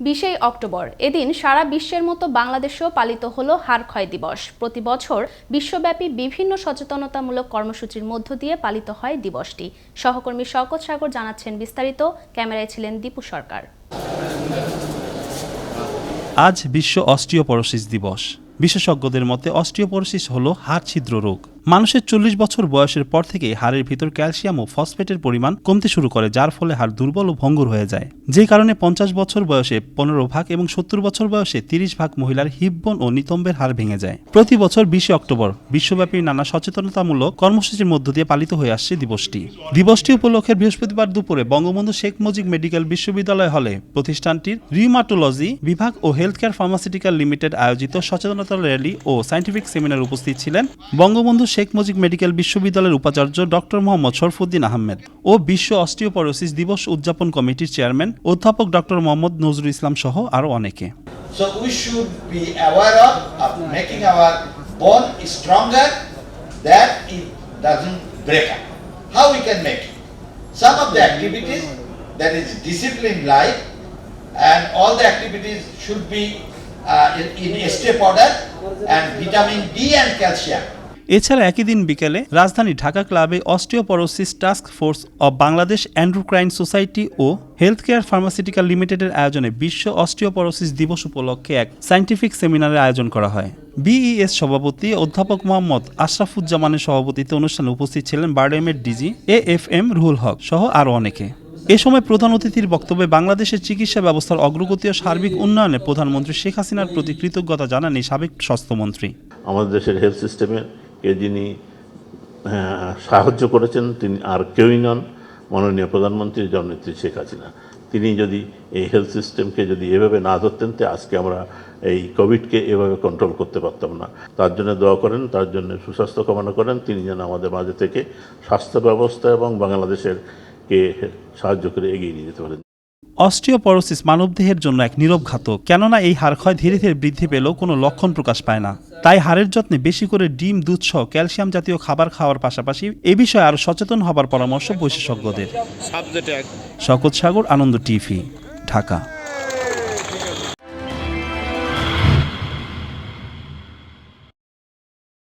বিশেই October. এদিন সারা বিশ্বের মতো বাংলাদেশেও পালিত হলো হাড়ক্ষয় দিবস। প্রতি বছর বিশ্বব্যাপী বিভিন্ন সচেতনতামূলক কর্মসূচির মধ্য দিয়ে পালিত হয় দিবসটি। সহকর্মী শওকত সাগর জানাচ্ছেন বিস্তারিত। ক্যামেরায় ছিলেন দীপু সরকার। আজ বিশ্ব অস্টিওপরোসিস দিবস। বিশেষজ্ঞদের মতে অস্টিওপরোসিস হল হাড় ছিদ্র রোগ মানুষের চল্লিশ বছর বয়সের পর থেকে হাড়ের ভিতর ক্যালসিয়াম ও ফসফেটের পরিমাণ কমতে শুরু করে, যার ফলে হাড় দুর্বল ও ভঙ্গুর হয়ে যায়। যে কারণে পঞ্চাশ বছর বয়সে পনেরো ভাগ এবং সত্তর বছর বয়সে তিরিশ ভাগ মহিলার হিপবন ও নিতম্বের হাড় ভেঙে যায়। প্রতি বছর বিশে অক্টোবর বিশ্বব্যাপী নানা সচেতনতামূলক কর্মসূচির মধ্য দিয়ে পালিত হয়ে আসছে দিবসটি। দিবসটি উপলক্ষে বৃহস্পতিবার দুপুরে বঙ্গবন্ধু শেখ মুজিব মেডিকেল বিশ্ববিদ্যালয় হলে প্রতিষ্ঠানটির রিউমাটোলজি বিভাগ ও হেলথ কেয়ার ফার্মাসিউটিক্যাল লিমিটেড আয়োজিত সচেতনতা র্যালি ও সায়েন্টিফিক সেমিনার উপস্থিত ছিলেন বঙ্গবন্ধু শেখ মুজিব মেডিকেল বিশ্ববিদ্যালয়ের উপাচার্য ডক্টর মোহাম্মদ শরফুদ্দিন আহমেদ ও বিশ্ব অস্টিওপরোসিস দিবস উদযাপন কমিটির চেয়ারম্যান অধ্যাপক ডক্টর মোহাম্মদ নজরুল ইসলাম সহ আরও অনেকে So we should be aware of, of making our bone stronger that it doesn't break up. How we can make it? Some of the activities that is disciplined life and all the activities should be uh, in, in step order and vitamin D and calcium. এছাড়া একই দিন বিকেলে রাজধানী ঢাকা ক্লাবে osteoporosis task force of Bangladesh endocrine society O health care pharmaceutical লিমিটেডের আয়োজনে বিশ্ব osteoporosis দিবস উপলক্ষে এক সায়েন্টিফিক সেমিনারের আয়োজন করা হয়। বিইএস সভাপতি অধ্যাপক মোহাম্মদ আশরাফুজ্জামানের সভাপতিত্বে অনুষ্ঠানে উপস্থিত ছিলেন বারডেমের DG A F M Ruhul Haque সহ আরও অনেকে। এ সময় প্রধান অতিথির বক্তব্যে বাংলাদেশের চিকিৎসা ব্যবস্থার অগ্রগতি ও সার্বিক উন্নয়নে প্রধানমন্ত্রী শেখ হাসিনার প্রতি কৃতজ্ঞতা জানান এই সাবেক স্বাস্থ্যমন্ত্রী। আমাদের দেশের হেলথ সিস্টেমে কে যিনি সাহায্য করেছেন, তিনি আর কেউই নন। মাননীয় প্রধানমন্ত্রী জননেত্রী শেখ হাসিনা। তিনি যদি এই হেলথ সিস্টেমকে যদি এভাবে না ধরতেন, তো আজকে আমরা এই কোভিডকে এভাবে কন্ট্রোল করতে পারতাম না। তার জন্য দোয়া করেন, তার জন্য সুস্বাস্থ্য কামনা করেন। তিনি যেন আমাদের মাঝে থেকে স্বাস্থ্য ব্যবস্থা এবং বাংলাদেশের কে সাহায্য করে এগিয়ে নিয়ে যেতে পারেন। অস্টিওপরোসিস মানবদেহের জন্য এক নীরব ঘাতক। কেননা এই হাড় ক্ষয় ধীরে ধীরে বৃদ্ধি পেলেও কোনো লক্ষণ প্রকাশ পায় না। তাই হাড়ের যত্নে বেশি করে ডিম দুধ সহ ক্যালসিয়াম জাতীয় খাবার খাওয়ার পাশাপাশি এ বিষয়ে আরও সচেতন হবার পরামর্শ বিশেষজ্ঞদের। শকত সাগর আনন্দ টিভি ঢাকা।